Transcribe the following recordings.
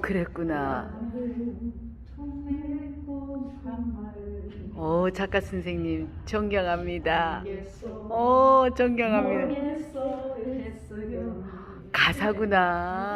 그랬구나. 오, 작가 선생님, 존경합니다. 오, 존경합니다. 가사구나.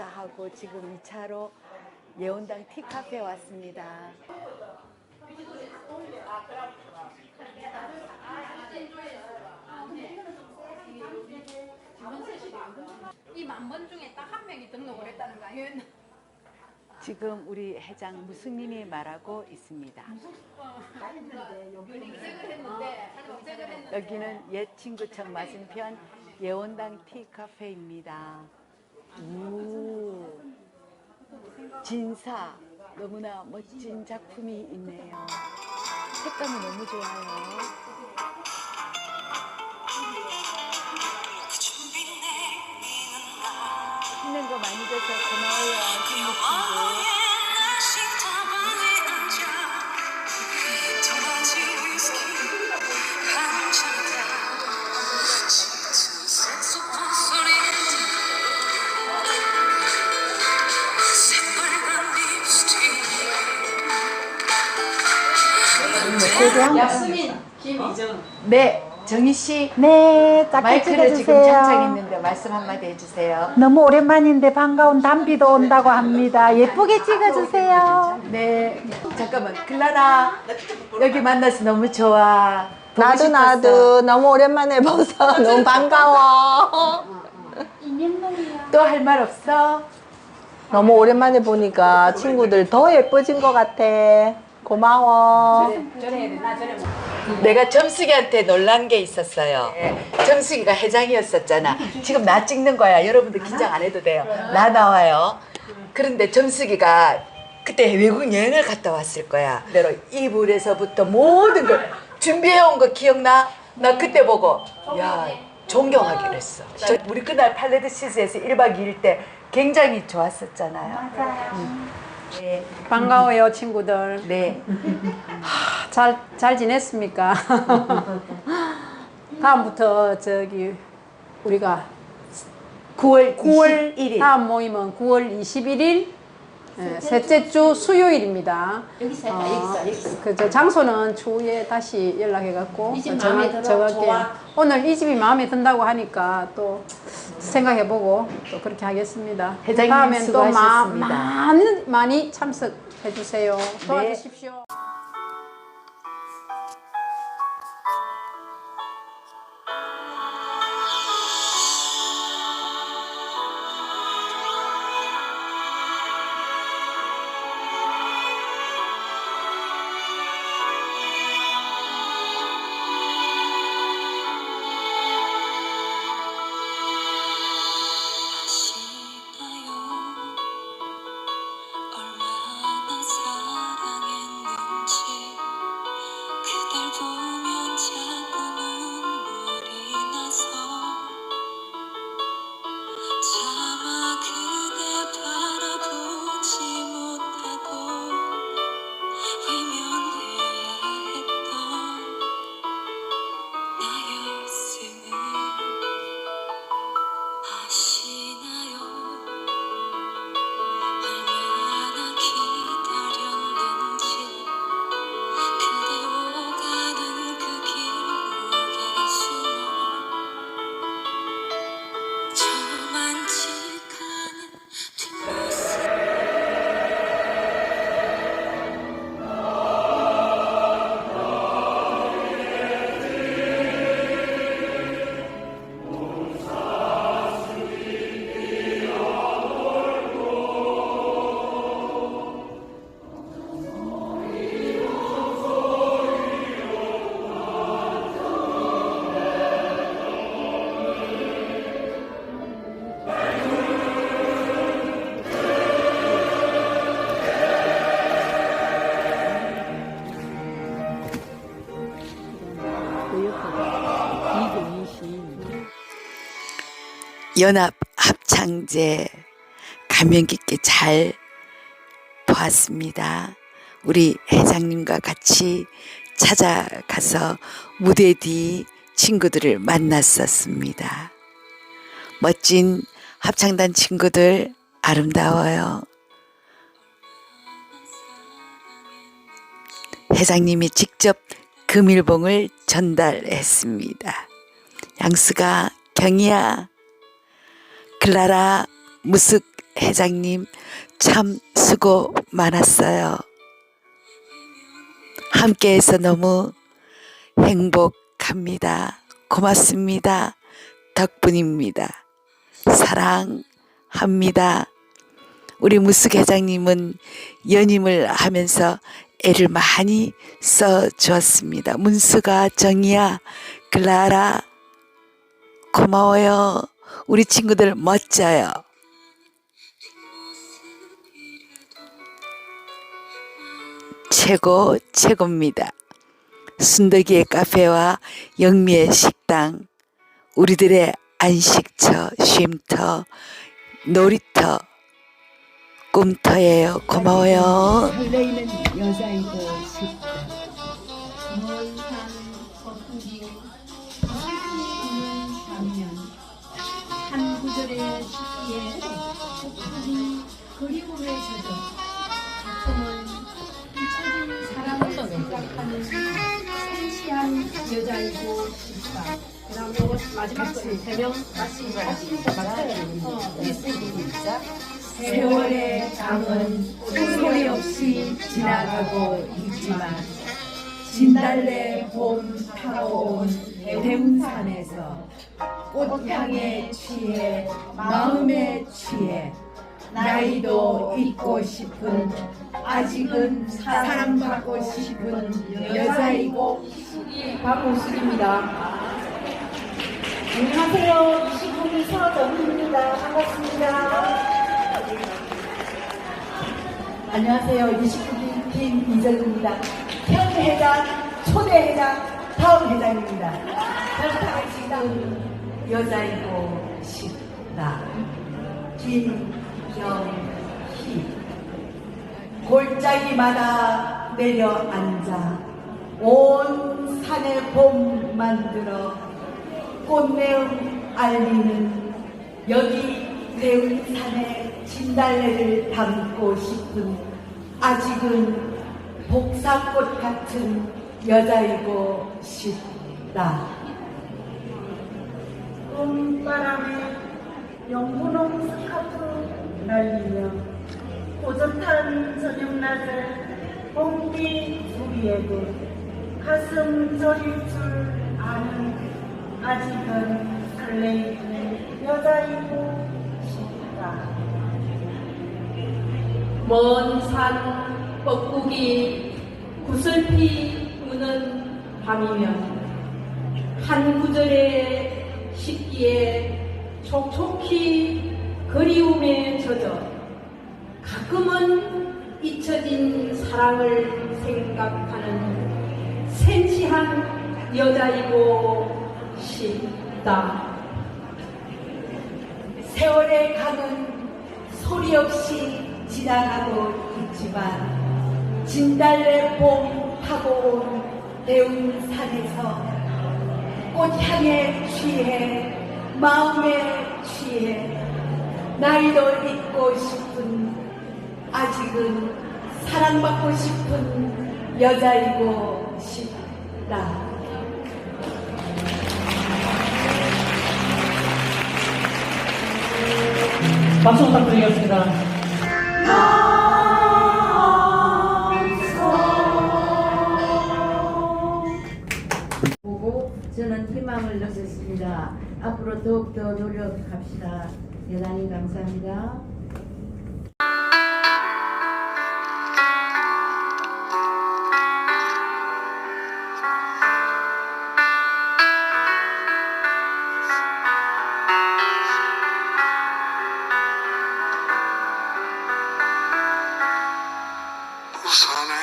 하고 지금 2차로 예원당 티카페 왔습니다. 이만 번 중에 딱 한 명이 등록을 했다는 거 아니에요? 지금 우리 회장 무승님이 말하고 있습니다. 여기는 옛 친구청 맞은편 예원당 티카페입니다. 우 진사 너무나 멋진 작품이 있네요. 색감이 너무 좋아요. 힘낸 거 많이 줘서 고마워요, 친구 친구. 네, 정희 씨. 네, 짧게 마이크를 지금 찍어주세요. 장착했는데 말씀 한마디 해주세요. 너무 오랜만인데 반가운 담비도 온다고 합니다. 예쁘게 찍어주세요. 네, 잠깐만, 클라라 여기 만나서 너무 좋아. 보고 나도 싶었어. 나도 너무 오랜만에 봐서 너무 반가워. 또할 말 없어? 너무 오랜만에 보니까 친구들 더 예뻐진 것 같아. 고마워. 내가 점숙이한테 놀란 게 있었어요. 점숙이가 회장이었었잖아. 지금 나 찍는 거야. 여러분들 긴장 안 해도 돼요. 나 나와요. 그런데 점숙이가 그때 외국 여행을 갔다 왔을 거야. 내로 이불에서부터 모든 걸 준비해 온 거 기억나? 나 그때 보고 야 존경하기로 했어. 저 우리 그날 팔레드 시즈에서 1박 2일 때 굉장히 좋았었잖아요. 맞아요. 네. 반가워요 친구들 네. 잘, 잘 지냈습니까? 다음부터 저기 우리가 9월 9월 21일. 다음 모임은 9월 21일 예, 셋째 주 수요일입니다. 여기서 여기서 여기서. 그저 장소는 추후에 다시 연락해갖고 이집 마음에 들어? 정할게요. 좋아? 오늘 이 집이 마음에 든다고 하니까 또 생각해보고 또 그렇게 하겠습니다. 회장님 다음엔 또 마, 수고하셨습니다. 많이 많이 참석해주세요. 도와주십시오. 아 연합 합창제 감명 깊게 잘 보았습니다. 우리 회장님과 같이 찾아가서 무대 뒤 친구들을 만났었습니다. 멋진 합창단 친구들 아름다워요. 회장님이 직접 금일봉을 전달했습니다. 양수가 경이야 클라라 무숙 회장님 참 수고 많았어요. 함께해서 너무 행복합니다. 고맙습니다. 덕분입니다. 사랑합니다. 우리 무숙 회장님은 연임을 하면서 애를 많이 써 주었습니다. 문수가 정이야, 클라라, 고마워요. 우리 친구들 멋져요. 최고, 최고입니다. 순덕이의 카페와 영미의 식당, 우리들의 안식처, 쉼터, 놀이터, 꿈터예요. 고마워요. 세월의 장은 소리 없이 지나가고 있지만 진달래 봄 타고 온 대운산에서 꽃향에 취해 마음에 취해 나이도 잊고 싶은 아직은 사랑받고 싶은 여자이고 박우숙입니다. 안녕하세요. 29기 서정입니다. 반갑습니다. 안녕하세요. 29기 김이정입니다. 현 회장, 초대 회장, 다음 회장입니다. 잘 부탁하겠습니다. 여자이고 싶다. 김경희. 골짜기마다 내려앉아 온 산에 봄 만들어 꽃내음 알리는 여기 대운산의 진달래를 담고 싶은 아직은 복사꽃 같은 여자이고 싶다. 봄바람에 영분홍 스카프 날리며 고젓한 저녁낮에 봄비 소리에도 가슴 저릴 줄 아는 아직은 설레이는 여자이고 싶다. 먼산 뻐꾸기 구슬피 우는 밤이면 한 구절의 식기에 촉촉히 그리움에 젖어 가끔은 잊혀진 사랑을 생각하는 센치한 여자이고 싶다. 세월의 강은 소리 없이 지나가고 있지만 진달래 봄 타고 온 대운산에서 꽃향에 취해 마음에 취해 나이도 잊고 싶은 아직은 사랑받고 싶은 여자이고 싶다. 박수 부탁드리겠습니다. 보고 저는 희망을 얻었습니다. 앞으로 더욱더 노력합시다. 대단히 감사합니다. 부